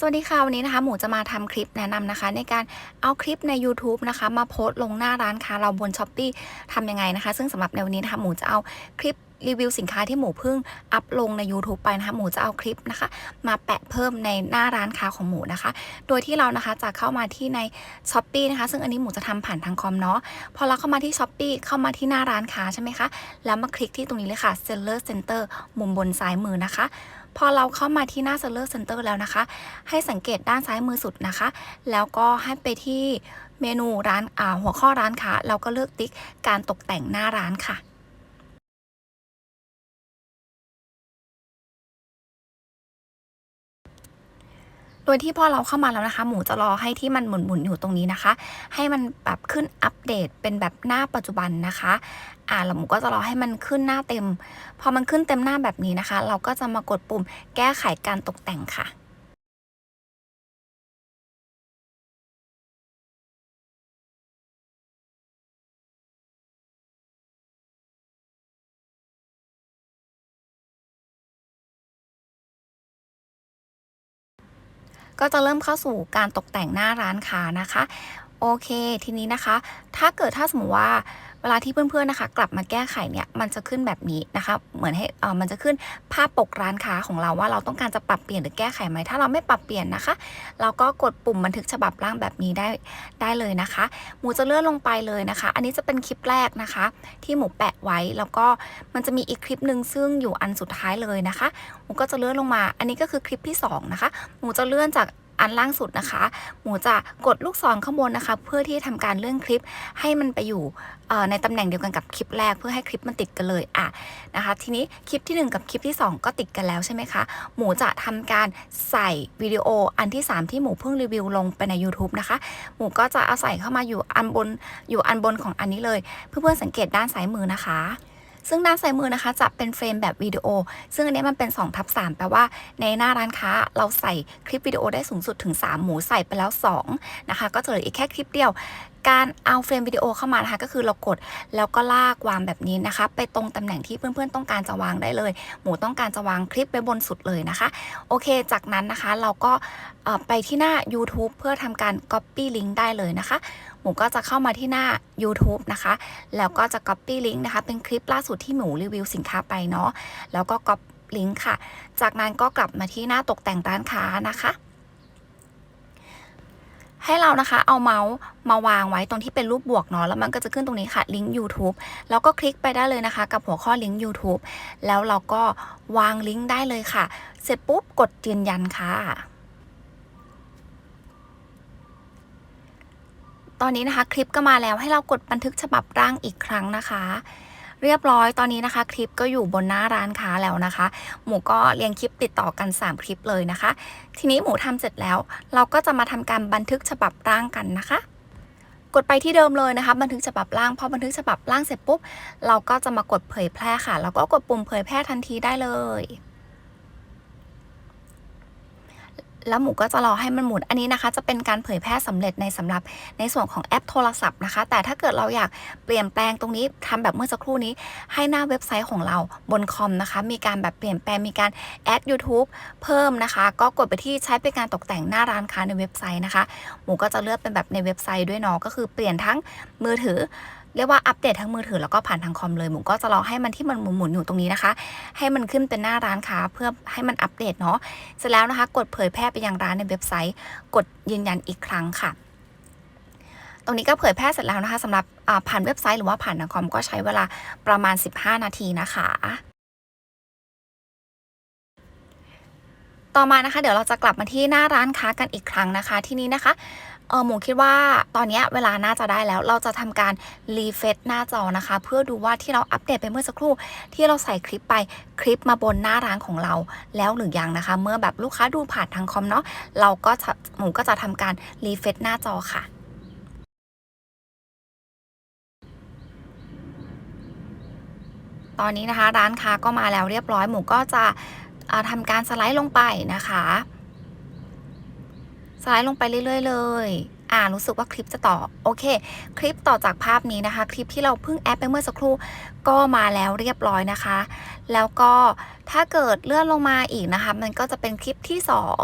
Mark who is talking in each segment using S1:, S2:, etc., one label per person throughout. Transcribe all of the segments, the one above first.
S1: สวัสดีค่ะ วันนี้นะคะ หมูจะมาทำคลิปแนะนำนะคะ ในการเอาคลิปใน YouTube นะคะ มาโพสต์ลงหน้าร้านค้าเราบน s h อ p e e ทำยังไงนะคะ ซึ่งสำหรับในวันนี้นะคะหมูจะเอาคลิปรีวิวสินค้าที่หมูเพิ่งอัพลงใน YouTube ไปนะคะ หมูจะเอาคลิปนะคะ มาแปะเพิ่มในหน้าร้านค้าของหมูนะคะ โดยที่เรานะคะจะเข้ามาที่ใน s h อ p e e นะคะ ซึ่งอันนี้หมูจะทำผ่านทางคอมเนาะพอเราเข้ามาที่ s h อ p e e เข้ามาที่หน้าร้านค้าใช่ไหมคะแล้วมาคลิกที่ตรงนี้เลยค่ะ Seller Center มุมบนซ้ายมือนะคะพอเราเข้ามาที่หน้า Seller Center แล้วนะคะ ให้สังเกตด้านซ้ายมือสุดนะคะ แล้วก็ให้ไปที่เมนูร้านอ่าหัวข้อร้านค้าเราก็เลือกติ๊กการตกแต่งหน้าร้านค่ะ โดยที่พอเราเข้ามาแล้วนะคะ หมูจะรอให้ที่มันหมุนๆอยู่ตรงนี้นะคะ ให้มันแบบขึ้นอัปเดตเป็นแบบหน้าปัจจุบันนะคะอ่าแล้วหมูก็จะรอให้มันขึ้นหน้าเต็ม พอมันขึ้นเต็มหน้าแบบนี้นะคะ เราก็จะมากดปุ่มแก้ไขการตกแต่งค่ะ ก็จะเริ่มเข้าสู่การตกแต่งหน้าร้านค้านะคะ โอเคทีนี้นะคะ ถ้าเกิดถ้าสมมติว่าเวลาที่เพื่อนๆนะคะ กลับมาแก้ไขเนี่ยมันจะขึ้นแบบนี้นะคะ เหมือนให้เออมันจะขึ้นภาพปกร้านค้าของเราว่าเราต้องการจะปรับเปลี่ยนหรือแก้ไขไหมถ้าเราไม่ปรับเปลี่ยนนะคะ เราก็กดปุ่มบันทึกฉบับร่างแบบนี้ได้ได้เลยนะคะหมูจะเลื่อนลงไปเลยนะคะ อันนี้จะเป็นคลิปแรกนะคะ ที่หมูแปะไว้แล้วก็มันจะมีอีกคลิปหนึ่งซึ่งอยู่อันสุดท้ายเลยนะคะหมูก็จะเลื่อนลงมา อันนี้ก็คือคลิปที่สองนะคะหมูจะเลื่อนจาก อันล่างสุดนะคะ หมูจะกดลูกศรข้างบนนะคะ เพื่อที่ทำการเลื่อนคลิปให้มันไปอยู่ในตำแหน่งเดียวกันกับคลิปแรกเพื่อให้คลิปมันติดกันเลยอะนะคะ ทีนี้คลิปที่ 1 กับคลิปที่ 2 ก็ติดกันแล้วใช่ไหมคะ หมูจะทำการใส่วิดีโออันที่ 3 ที่หมูเพิ่งรีวิวลงไปใน YouTube นะคะ หมูก็จะเอาใส่เข้ามาอยู่อันบนอยู่อันบนของอันนี้เลย เพื่อนๆสังเกตด้านซ้ายมือนะคะ ซึ่งด้านซ้ายมือนะคะจะเป็นเฟรมแบบวิดีโอ ซึ่งอันนี้มันเป็น2ทับ3แปลว่าในหน้าร้านค้าเราใส่คลิปวิดีโอได้สูงสุดถึง 3 หมูใส่ไปแล้ว 2 นะคะ ก็จะเหลืออีกแค่คลิปเดียวการเอาเฟรมวิดีโอเข้ามานะคะก็คือเรากดแล้วก็ลากวางแบบนี้นะคะ ไปตรงตำแหน่งที่เพื่อนๆต้องการจะวางได้เลย หมูต้องการจะวางคลิปไปบนสุดเลยนะคะ โอเค จากนั้นนะคะเราก็ไปที่หน้า YouTube เพื่อทำการ Copy Link ได้เลยนะคะ หมูก็จะเข้ามาที่หน้า YouTube นะคะ แล้วก็จะ Copy Link นะคะ เป็นคลิปล่าสุดที่หมูรีวิวสินค้าไปเนาะ แล้วก็ Copy Link ค่ะ จากนั้นก็กลับมาที่หน้าตกแต่งร้านค้านะคะให้เรานะคะเอาเมาส์มาวางไว้ตรงที่เป็นรูปบวกเนาะแล้วมันก็จะขึ้นตรงนี้ค่ะลิงก์ YouTube แล้วก็คลิกไปได้เลยนะคะ กับหัวข้อลิงก์ YouTube แล้วเราก็วางลิงก์ได้เลยค่ะ เสร็จปุ๊บกดยืนยันค่ะ ตอนนี้นะคะคลิปก็มาแล้วให้เรากดบันทึกฉบับร่างอีกครั้งนะคะ เรียบร้อยตอนนี้นะคะ คลิปก็อยู่บนหน้าร้านค้าแล้วนะคะ หมูก็เรียงคลิปติดต่อกัน 3 คลิปเลยนะคะ ทีนี้หมูทำเสร็จแล้ว เราก็จะมาทำการบันทึกฉบับร่างกันนะคะ กดไปที่เดิมเลยนะคะ บันทึกฉบับร่างพอบันทึกฉบับร่างเสร็จปุ๊บเราก็จะมากดเผยแพร่ค่ะแล้วก็กดปุ่มเผยแพร่ทันทีได้เลย แล้วหมูก็จะรอให้มันหมุนอันนี้นะคะ จะเป็นการเผยแพร่สำเร็จในสำหรับในส่วนของแอปโทรศัพท์นะคะ แต่ถ้าเกิดเราอยากเปลี่ยนแปลงตรงนี้ทำแบบเมื่อสักครู่นี้ ให้หน้าเว็บไซต์ของเราบนคอมนะคะ มีการแบบเปลี่ยนแปลงมีการแอด YouTube เพิ่มนะคะ ก็กดไปที่ใช้เป็นการตกแต่งหน้าร้านค้าในเว็บไซต์นะคะ หมูก็จะเลือกเป็นแบบในเว็บไซต์ด้วยเนาะก็คือเปลี่ยนทั้งมือถือ เรียกว่าอัปเดตทั้งมือถือแล้วก็ผ่านทางคอมเลยหมูก็จะรอให้มันที่มันหมุนๆอยู่ตรงนี้นะคะ ให้มันขึ้นเป็นหน้าร้านค้าเพื่อให้มันอัปเดตเนาะเสร็จแล้วนะคะ กดเผยแพร่ไปยังร้านในเว็บไซต์ กดยืนยันอีกครั้งค่ะตรงนี้ก็เผยแพร่เสร็จแล้วนะคะสำหรับผ่านเว็บไซต์หรือว่าผ่านทางคอมก็ใช้เวลาประมาณ 15 นาทีนะคะ ต่อมานะคะ เดี๋ยวเราจะกลับมาที่หน้าร้านค้ากันอีกครั้งนะคะ ที่นี้นะคะเออหมูคิดว่าตอนนี้เวลาน่าจะได้แล้ว เราจะทำการรีเฟซหน้าจอนะคะ เพื่อดูว่าที่เราอัปเดตไปเมื่อสักครู่ ที่เราใส่คลิปไปคลิปมาบนหน้าร้านของเรา แล้วหรือยังนะคะ เมื่อแบบลูกค้าดูผ่านทางคอมเนาะเราก็จะหมูก็จะทำการรีเฟซหน้าจอค่ะตอนนี้นะคะ ร้านค้าก็มาแล้วเรียบร้อยหมูก็จะ ทำการสไลด์ลงไปนะคะ สไลด์ลงไปเรื่อย ๆ เลยอ่ารู้สึกว่าคลิปจะต่อ โอเค คลิปต่อจากภาพนี้นะคะ คลิปที่เราเพิ่งแอปไปเมื่อสักครู่ ก็มาแล้วเรียบร้อยนะคะ แล้วก็ถ้าเกิดเลื่อนลงมาอีกนะคะ มันก็จะเป็นคลิปที่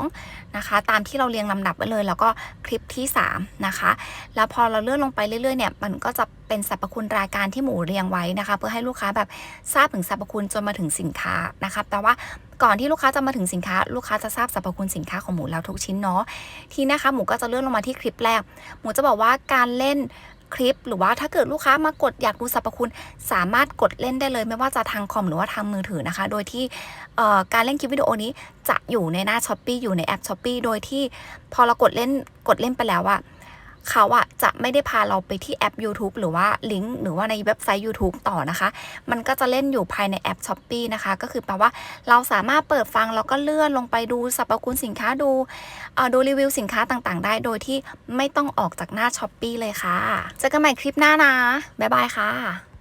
S1: 2นะคะ ตามที่เราเรียงลำดับไว้เลย แล้วก็คลิปที่3นะคะ แล้วพอเราเลื่อนลงไปเรื่อยๆเนี่ย มันก็จะเป็นสรรพคุณรายการที่หมูเรียงไว้นะคะ เพื่อให้ลูกค้าแบบทราบถึงสรรพคุณจนมาถึงสินค้านะคะ แต่ว่าก่อนที่ลูกค้าจะมาถึงสินค้า ลูกค้าจะทราบสรรพคุณสินค้าของหมูแล้วทุกชิ้นเนาะ ทีนะคะหมูก็จะเลื่อนลงมาที่คลิปแรก หมูจะบอกว่าการเล่น คลิป หรือว่าถ้าเกิดลูกค้ามากดอยากดูสรรพคุณ สามารถกดเล่นได้เลยไม่ว่าจะทางคอมหรือว่าทางมือถือนะคะ โดยที่การเล่นคลิปวิดีโอนี้จะอยู่ในหน้าช้อปปีอยู่ในแอปช้อปปีโดยที่พอเรากดเล่นกดเล่นไปแล้วอะ เขาอะจะไม่ได้พาเราไปที่แอป YouTube หรือว่าลิงก์หรือว่าในเว็บไซต์ YouTube ต่อนะคะ มันก็จะเล่นอยู่ภายในแอป s h อ p e e นะคะ ก็คือแปลว่าเราสามารถเปิดฟังแล้วก็เลื่อนลงไปดูสรรพคุณสินค้าดูเอ่อดูรีวิวสินค้าต่างๆ ได้โดยที่ไม่ต้องออกจากหน้า s h อ p e e เลยค่ะ เจอกันใหม่คลิปหน้านะ บ๊ายบายค่ะ